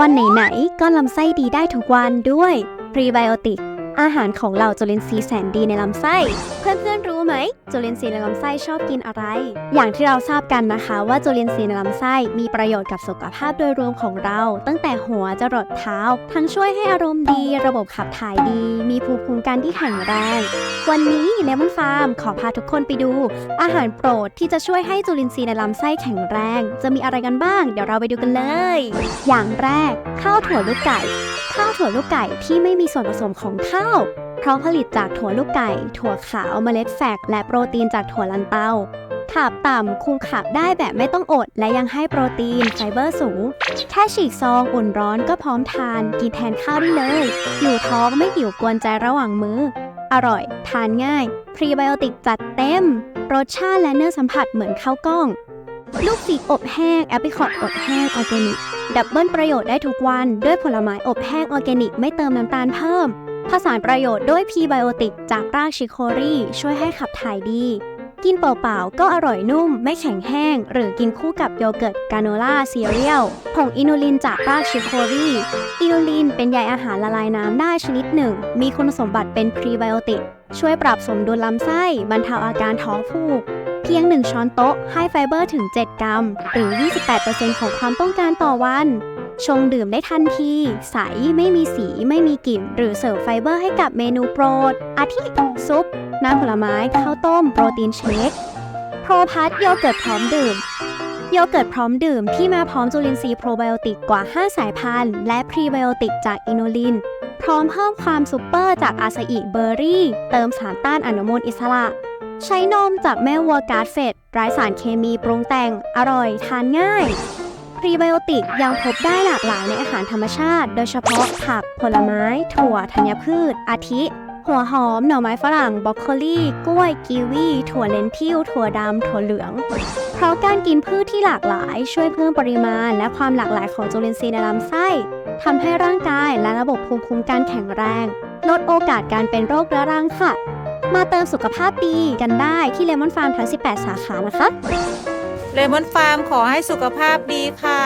วันไหนๆก็ลำไส้ดีได้ทุกวันด้วยพรีไบโอติก อาหารของเหล่าจุลินทรีย์แสนดีในลำไส้ เพื่อนๆรู้ไหม จุลินทรีย์ในลำไส้ชอบกินอะไร อย่างที่เราทราบกันนะคะว่าจุลินทรีย์ในลำไส้มีประโยชน์กับสุขภาพโดยรวมของเรา ตั้งแต่หัวจรดเท้า ทั้งช่วยให้อารมณ์ดี ระบบขับถ่ายดี มีภูมิคุ้มกันที่แข็งแรง วันนี้เลมอนฟาร์มขอพาทุกคนไปดู อาหารโปรดที่จะช่วยให้จุลินทรีย์ในลำไส้แข็งแรง จะมีอะไรกันบ้าง เดี๋ยวเราไปดูกันเลย อย่างแรกข้าวถั่วลูกไก่ ข้าวถั่วลูกไก่ที่ไม่มีส่วนผสมของข้าวเพราะผลิตจากถั่วลูกไก่ ถั่วขาวเมล็ดแฟกและโปรตีนจากถั่วลันเตาขับต่ำคุมขับได้แบบไม่ต้องอด และยังให้โปรตีนไฟเบอร์สูง แค่ฉีกซองอุ่นร้อนก็พร้อมทาน กินแทนข้าวได้เลยอยู่ท้องไม่หิวกวนใจระหว่างมื้อ อร่อย ทานง่าย พรีไบโอติกจัดเต็ม รสชาติและเนื้อสัมผัสเหมือนข้าวกล้อง ลูกสีอบแห้ง แอปริคอตอบแห้งออร์แกนิก ดับเบิลประโยชน์ได้ทุกวันด้วยผลไม้อบแห้งออร์แกนิกไม่เติมน้ำตาลเพิ่ม ผสานประโยชน์ด้วยพรีไบโอติกจากรากชิโครีช่วยให้ขับถ่ายดี กินเปล่าๆ ก็อร่อยนุ่ม ไม่แข็งแห้ง หรือกินคู่กับโยเกิร์ตกาโนล่าซีเรียลผงอินูลินจากรากชิโครีอินูลินเป็นใยอาหารละลายน้ำได้ชนิดหนึ่ง มีคุณสมบัติเป็นพรีไบโอติกช่วยปรับสมดุลลำไส้บรรเทาอาการท้องผูก เพียง 1 ช้อนโต๊ะให้ไฟเบอร์ถึง 7 กรัม หรือ 28%ของความต้องการต่อวัน ชงดื่มได้ทันที ใส ไม่มีสี ไม่มีกลิ่น หรือเสิร์ฟไฟเบอร์ให้กับเมนูโปรด อาทิซุป น้ำผลไม้ ข้าวต้ม โปรตีนเชคโปรพัทโยเกิร์ตพร้อมดื่มโยเกิร์ตพร้อมดื่มที่มาพร้อมจุลินทรีย์โปรไบโอติกกว่า 5 สายพันธุ์ และพรีไบโอติกจากอินูลิน พร้อมเพิ่มความซูเปอร์จากอาซาอิเบอร์รี่ เติมสารต้านอนุมูลอิสระ ใช้นมจากแม่วัวการ์ดเฟดไร้สารเคมีปรุงแต่ง อร่อย ทานง่ายพรีไบโอติกยังพบได้หลากหลายในอาหารธรรมชาติ โดยเฉพาะผัก ผลไม้ ถั่ว ธัญพืช อาทิ หัวหอม หน่อไม้ฝรั่ง บรอกโคลีกล้วย กีวี ถั่วเลนทิลถั่วดำ ถั่วเหลือง เพราะการกินพืชที่หลากหลาย ช่วยเพิ่มปริมาณ และความหลากหลายของจุลินทรีย์ในลำไส้ทำให้ร่างกายและระบบภูมิคุ้มกันแข็งแรง ลดโอกาสการเป็นโรคเรื้อรังค่ะ มาเติมสุขภาพดีกันได้ที่เลมอนฟาร์มทั้ง 18 สาขานะคะ เลมอนฟาร์มขอให้สุขภาพดีค่ะ